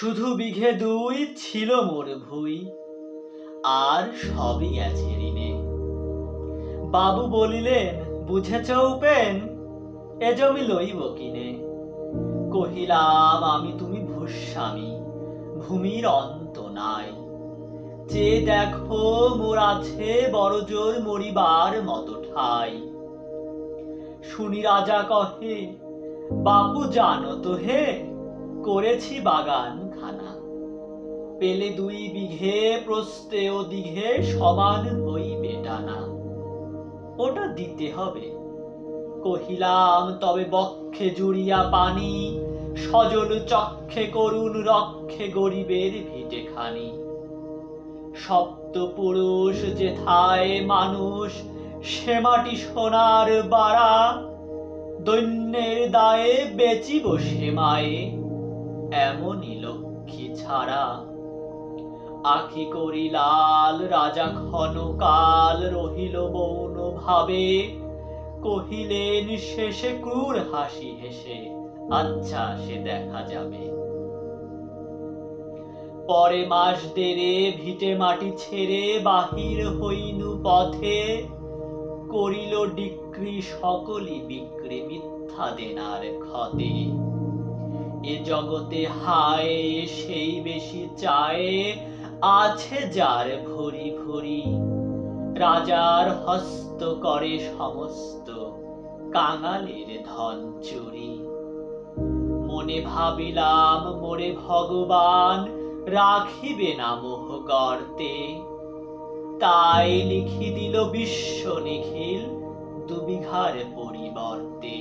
শুধু বিঘে দুই ছিল মোর ভুই, আর সবই গেছে ঋণে। বাবু বলিলেন, বুঝেছ উপেন, এ জমি লইব কিনে। কহিলাম, আমি তুমি ভূস্বামী, ভূমির অন্ত নাই। যে দেখো মোর আছে, বড় জোর মরিবার মতো ঠাই। শুনি রাজা কহে, বাপু জানো তো হে, করেছি বাগান পেলে দুই বিঘে প্রস্তে ও দিঘে সমান হইবে টানা। ওটা দিতে হবে। কহিলাম, তবে বক্ষে জুড়িয়া পানি সজল চক্ষে করুণ রক্ষে গরিবের ভিটে খানি পুরুষ যেথায় মানুষ, সে মাটি সোনার বাড়া, দৈন্যের দায়ে বেচিব সে মায়ে, এমনই লক্ষ্মী ছাড়া। আখি করি লাল রাজা ক্ষণকাল রহিল মৌন ভাবে। কহিলেন, শেষে ক্রূর হাসি হেসে আচ্ছা সে দেখা যাবে। পরে মাস দেরে ভিটে মাটি ছেড়ে বাহির হইনু পথে। করিল ডিক্রি সকলই বিক্রি মিথ্যা দেনার ক্ষতে। এ জগতে হায়, সেই বেশি চায় আছে যার ভরি ভরি রাজার হস্ত করে সমস্ত কাঙালের ধন চুরি। মনে ভাবিলাম মোরে ভগবান রাখিবে না মোহ গর্তে। তাই লিখি দিল বিশ্ব নিখিল দুবিঘার পরিবর্তে।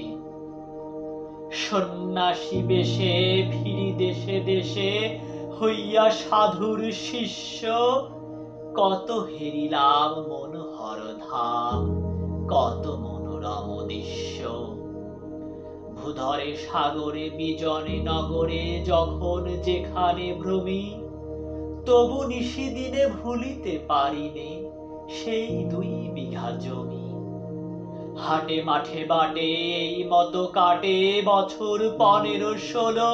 সন্ন্যাসী বেশে ফিরি দেশে দেশে হইয়া সাধুর শিষ্য, কত হেরিলাম মনোহর ধাম কত মনোরম দৃশ্য। ভূধরে, সাগরে, বিজনে, নগরে, যখন যেখানে ভ্রমি, তবু নিশিদিনে ভুলিতে পারিনে সেই দুই বিঘা জমি। হাটে, মাঠে, বাটে, এই মতো কাটে বছর পনেরো, ষোলো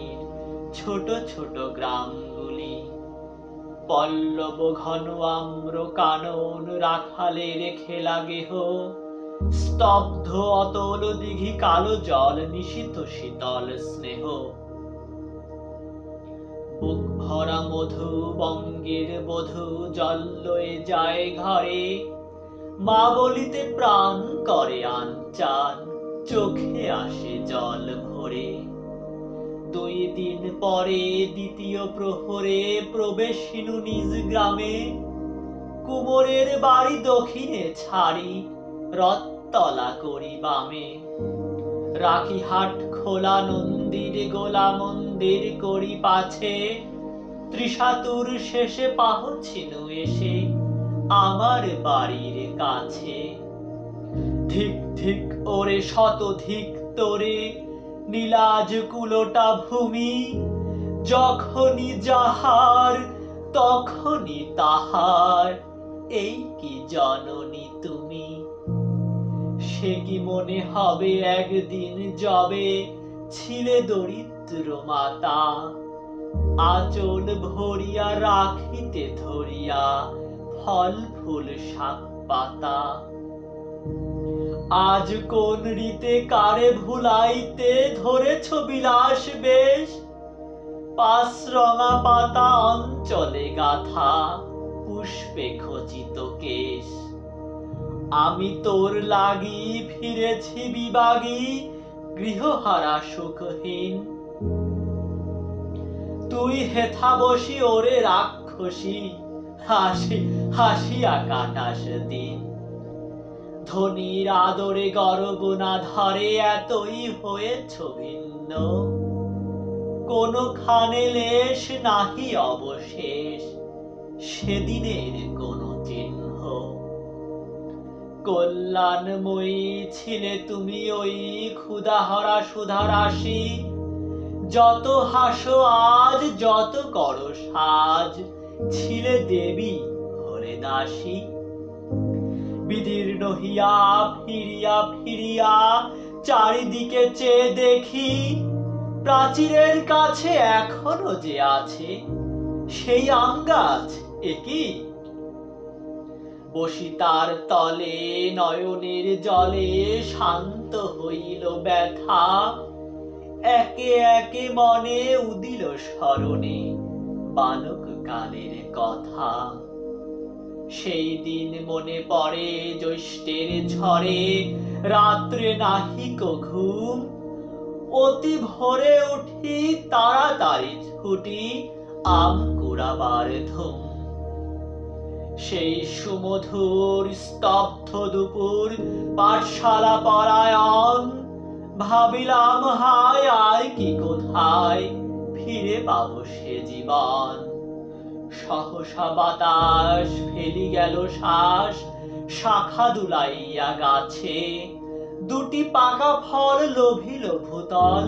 ছোট ছোট গ্রামগুলি। পল্লব ঘন আম্র কানন রাখালে রেখে লাগেহ স্তব্ধ অতল দিঘি কালো জল নিশিত শীতল স্নেহ। বুক ভরা মধু বঙ্গের বধু জল লয়ে যায় ঘরে। মা বলিতে প্রাণ করে আনচান চোখে আসে জল ভরে। দুই দিন পরে দ্বিতীয় প্রহরে প্রবেশ প্রবেশিনু নিজ গ্রামে। কুমোরের বাড়ি দক্ষিণে ছাড়ি, রথতলা করি বামে। রাখি হাট খোলা নন্দির গোলা মন্দির করি পাছে ত্রিশাতুর শেষে পাহছিনু এসে আমার বাড়ির কাছে। ধিক ধিক ওরে শতধিক তোরে নীলাজ কুলোটা ভূমি, যখনই যাহার, তখনই তাহার। এই কি জননী তুমি? সে কি মনে হবে একদিন যবে ছিলে দরিদ্র মাতা? আচল ভরিয়া রাখিতে ধরিয়া ফল ফুল শাক পাতা। আজ কোন রীতে কারে ভুলাইতে ধরেছ বিলাস বেশ? পাশ রঙা পাতা অঞ্চলে গাথা, পুষ্পে খচিত কেশ। আমি তোর লাগি ফিরেছি বিবাগী, গৃহহারা সুখহীন। তুই হেথা বসি ওরে রাক্ষসী, হাসি, হাসিয়া কাটাস দিন। ধনির আদরে গর্ব না ধরে এতই হয়েছ ভিন্ন। কোনখানে লেশ নাহি অবশেষ, সেদিনের কোনো চিহ্ন। কল্যাণময়ী ছিলে তুমি ওই ক্ষুধাহরা সুধারাশি, যত হাসো আজ, যত করো সাজ, ছিলে দেবী হলে দাসী। বিদীর্ণ হিয়া ফিরিয়া ফিরিয়া, চারিদিকে চেয়ে দেখি প্রাচীরের কাছে এখনও যে আছে, সেই আম গাছ একই বসি তার তলে নয়নের জলে শান্ত হইল ব্যথা, একে একে মনে উদিল স্মরণে বালক কালের কথা। সেই দিন মনে পড়ে জ্যৈষ্ঠের ঝড়ে। রাত্রে নাহিক ঘুম অতি ভোরে উঠি তাড়াতাড়ি ছুটি, আম কুড়াবার ধুম। সেই সুমধুর স্তব্ধ দুপুর পাঠশালা পরায়ণ ভাবিলাম হায়, আয় কি কোথায়, ফিরে পাবো সে জীবন। সহসা বাতাস ফেলি গেল শ্বাস, শাখা দুলাইয়া গাছে। দুটি পাকা ফল লোভিল ভূতল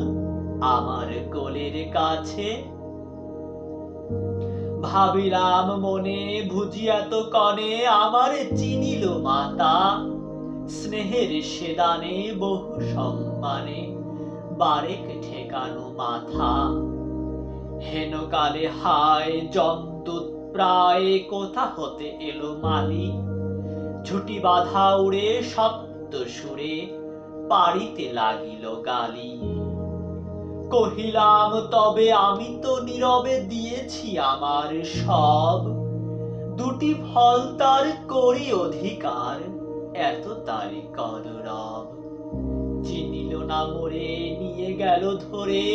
আমার কোলের কাছে। ভাবিলাম মনে ভুজিয়া তো কনে আমার চিনিল মাতা। স্নেহের সেদানে বহু সম্মানে বারেক ঠেকানো মাথা। হেন কালে হায় জমদূত প্রায় কোথা হতে এলো মালি? ঝুটি বাধা উড়ে সপ্ত সুরে পাড়িতে লাগিল গালি। কহিলাম, তবে আমি তো নীরবে দিয়েছি আমার সব। দুটি ফল তার করি অধিকার, এত তারি কদরব চিনিল না মরে, নিয়ে গেল ধরে,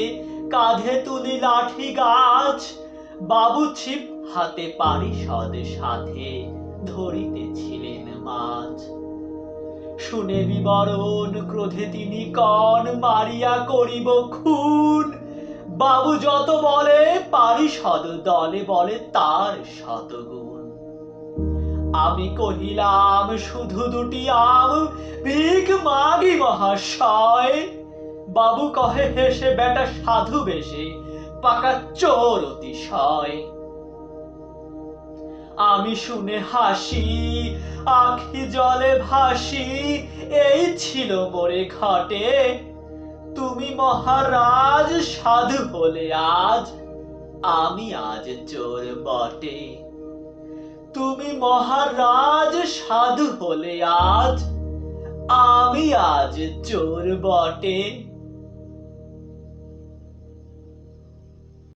কাঁধে তুলি লাঠি গাছ। বাবু ছিপ হাতে পারিষদ সাথে ধরিতেছিলেন মাছ শুনে বিবরণ ক্রোধে তিনি কন মারিয়া করিব খুন। বাবু যত বলে, পারিষদ দলে বলে তার শতগুণ। আমি কহিলাম, শুধু দুটি আম, ভিক মাগি মহাশয়। বাবু কহে হেসে বেটা সাধু বেশে, পাকা চোর অতিশয়। আমি শুনে হাসি, আখি জলে ভাসি, এই ছিল মোরে ঘটে। তুমি মহারাজ, সাধু হলে আজ, আমি আজ চোর বটে। তুমি মহারাজ, সাধু হলে আজ, আমি আজ চোর বটে।